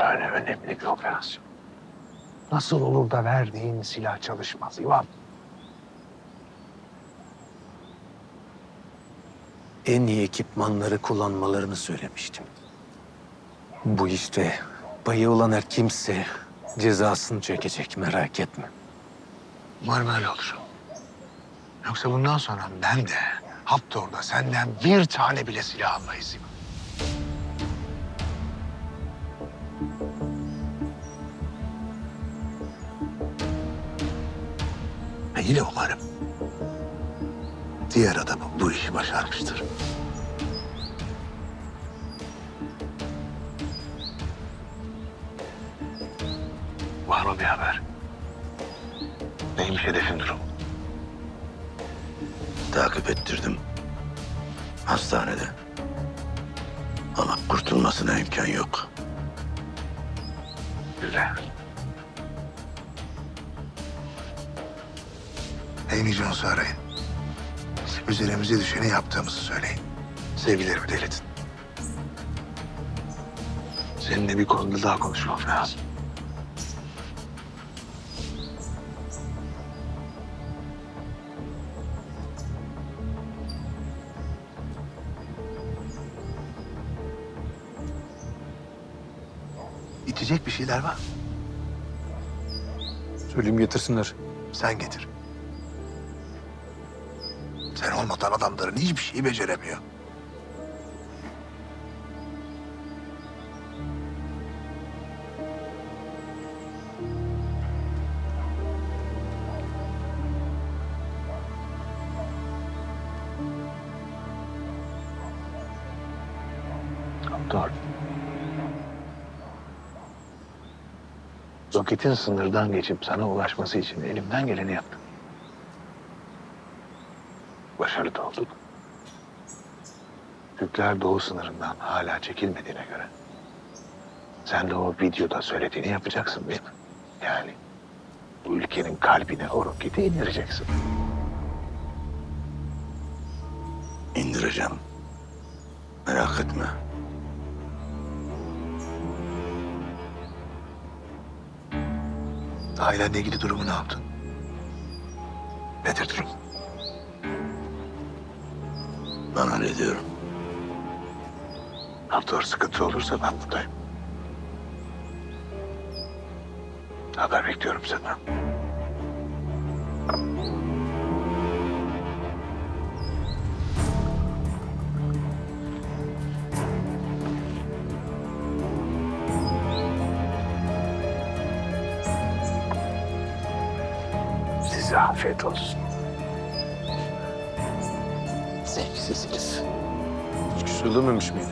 Böyle önemli bir operasyon. Nasıl olur da verdiğin silah çalışmaz İvan? En iyi ekipmanları kullanmalarını söylemiştim. Bu işte payı olan her kimse cezasını çekecek merak etme. Umarım öyle olur. Yoksa bundan sonra ben de Haptor'da senden bir tane bile silah almayız İvan. Ve yine umarım diğer adamın bu işi başarmıştır. Var mı bir haber? Neymiş hedefin durumu? Takip ettirdim. Hastanede. Ama kurtulmasına imkan yok. Güzel. Amy Jones'u arayın. Üzerimize düşeni yaptığımızı söyleyin. Sevgilerimi de iletin. Seninle bir konuda daha konuşmam lazım. İçecek bir şeyler var. Söyleyeyim getirsinler. Sen getir. Sen olmadan adamların hiçbir şeyi beceremiyor. Doğru. Roket'in sınırdan geçip sana ulaşması için elimden geleni yaptım. Başarılı da olduk. Türkler doğu sınırından hala çekilmediğine göre sen de o videoda söylediğini yapacaksın değil mi? Yani bu ülkenin kalbine o roketi indireceksin. İndireceğim. Merak etme. Ailenle ilgili durumu ne yaptın? Nedir durum? Ben hallediyorum. Hafta sıkıntı olursa ben buradayım. Haber bekliyorum senden. Size afiyet olsun. Zevksizsiniz. Hiç söylememiş miydim?